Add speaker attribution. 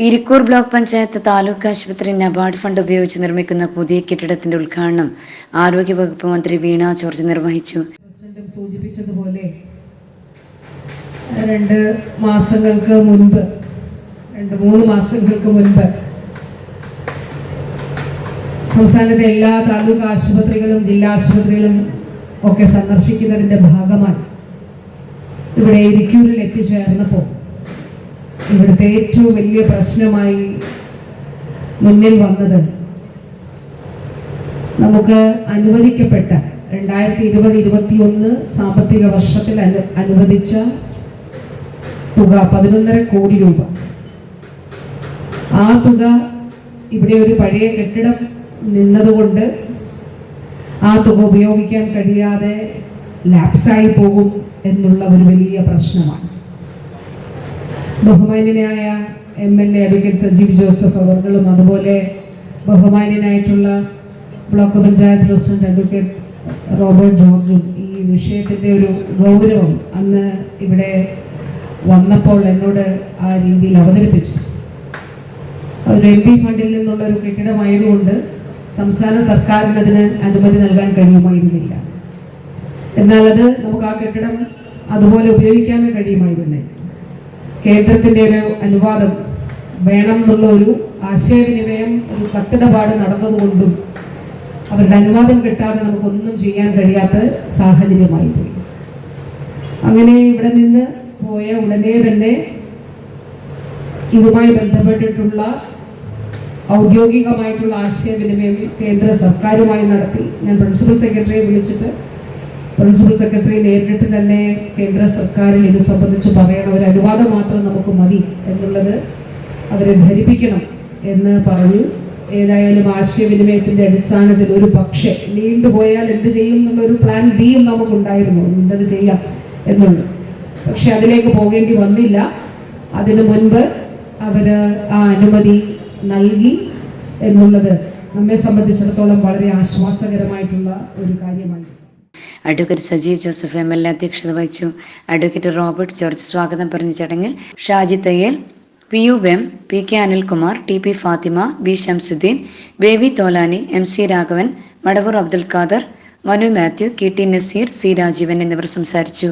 Speaker 1: Irikkur block panchayat taluk ആശുപത്രി NABARD fund ഉപയോഗിച്ച് നിർമ്മിക്കുന്ന പുതിയ കെട്ടിടത്തിന്റെ ഉദ്ഘാടനം ആരോഗ്യവകുപ്പ് മന്ത്രി വീണ ജോർജ് നിർവഹിച്ചു.
Speaker 2: സൂചിപ്പിച്ചതുപോലെ രണ്ട് മാസങ്ങൾക്ക് മുൻപ് രണ്ട് മൂന്ന് മാസങ്ങൾക്ക് മുൻപ് സംസ്ഥാനത്തെ എല്ലാ താലൂക്ക് ആശുപത്രികളും ജില്ലാ ആശുപത്രികളും ഒക്കെ സന്ദർശിക്കുന്നതിന്റെ ഭാഗമായി ഇവിടെ ഇരിക്കൂരിൽ എത്തിച്ചേർന്നപ്പോൾ ഇവിടുത്തെ ഏറ്റവും വലിയ പ്രശ്നമായി മുന്നിൽ വന്നത് നമുക്ക് അനുവദിക്കപ്പെട്ട രണ്ടായിരത്തി ഇരുപത് ഇരുപത്തി ഒന്ന് സാമ്പത്തിക വർഷത്തിൽ അനു അനുവദിച്ച തുക പതിനൊന്നര കോടി രൂപ. ആ തുക ഇവിടെ ഒരു പഴയ കെട്ടിടം നിന്നതുകൊണ്ട് ആ തുക ഉപയോഗിക്കാൻ കഴിയാതെ ലാപ്സായി പോകും എന്നുള്ള ഒരു വലിയ പ്രശ്നമാണ്. ബഹുമാന്യനായ M L A advocate Sajeev Joseph അവർകളും അതുപോലെ ബഹുമാന്യനായിട്ടുള്ള block panchayat president advocate Robert ജോർജും ഈ വിഷയത്തിന്റെ ഒരു ഗൗരവം അന്ന് ഇവിടെ വന്നപ്പോൾ എന്നോട് ആ രീതിയിൽ അവതരിപ്പിച്ചു. ഒരു എം പി ഫണ്ടിൽ നിന്നുള്ള ഒരു കെട്ടിടമായതുകൊണ്ട് സംസ്ഥാന സർക്കാരിന് അതിന് അനുമതി നൽകാൻ കഴിയുമായിരുന്നില്ല. എന്നാൽ അത് നമുക്ക് ആ കെട്ടിടം അതുപോലെ ഉപയോഗിക്കാനും കഴിയുമായിരുന്നേ കേന്ദ്രത്തിന്റെ ഒരു അനുവാദം വേണം എന്നുള്ള ഒരു ആശയവിനിമയം ഒരു കത്തിടപാട് നടന്നതുകൊണ്ടും അവരുടെ അനുവാദം കിട്ടാതെ നമുക്കൊന്നും ചെയ്യാൻ കഴിയാത്ത സാഹചര്യമായി പോയി. അങ്ങനെ ഇവിടെ നിന്ന് പോയ ഉടനെ തന്നെ ഇതുമായി ബന്ധപ്പെട്ടിട്ടുള്ള ഔദ്യോഗികമായിട്ടുള്ള ആശയവിനിമയം കേന്ദ്ര സർക്കാരുമായി നടത്തി. ഞാൻ പ്രിൻസിപ്പൽ സെക്രട്ടറിയെ വിളിച്ചിട്ട് പ്രിൻസിപ്പൽ സെക്രട്ടറി നേരിട്ട് തന്നെ കേന്ദ്ര സർക്കാരിൽ ഇത് സംബന്ധിച്ച് പറയണം ഒരു അനുവാദം മാത്രം നമുക്ക് മതി എന്നുള്ളത് അവരെ ധരിപ്പിക്കണം എന്ന് പറഞ്ഞു. ഏതായാലും ആശയവിനിമയത്തിന്റെ അടിസ്ഥാനത്തിൽ ഒരു പക്ഷേ നീണ്ടുപോയാൽ എന്ത് ചെയ്യും എന്നുള്ള ഒരു പ്ലാൻ ബിയും നമുക്കുണ്ടായിരുന്നു. എന്തത് ചെയ്യാം എന്നുള്ളത്. പക്ഷെ അതിലേക്ക് പോകേണ്ടി വന്നില്ല. അതിനു മുൻപ് അവർ ആ അനുമതി നൽകി എന്നുള്ളത് നമ്മെ സംബന്ധിച്ചിടത്തോളം വളരെ ആശ്വാസകരമായിട്ടുള്ള ഒരു കാര്യമായി
Speaker 1: advocate Sajeev Joseph M L A അധ്യക്ഷത വഹിച്ചു. അഡ്വക്കേറ്റ് റോബർട്ട് ജോർജ് സ്വാഗതം പറഞ്ഞ ചടങ്ങിൽ Shaji Thayyil P U M P K Anilkumar T P Fathima B Shamsuddin Baby Tholani M C Raghavan Madavoor Abdul Khader Manu Mathew K T Naseer C Rajeevan എന്നിവർ സംസാരിച്ചു.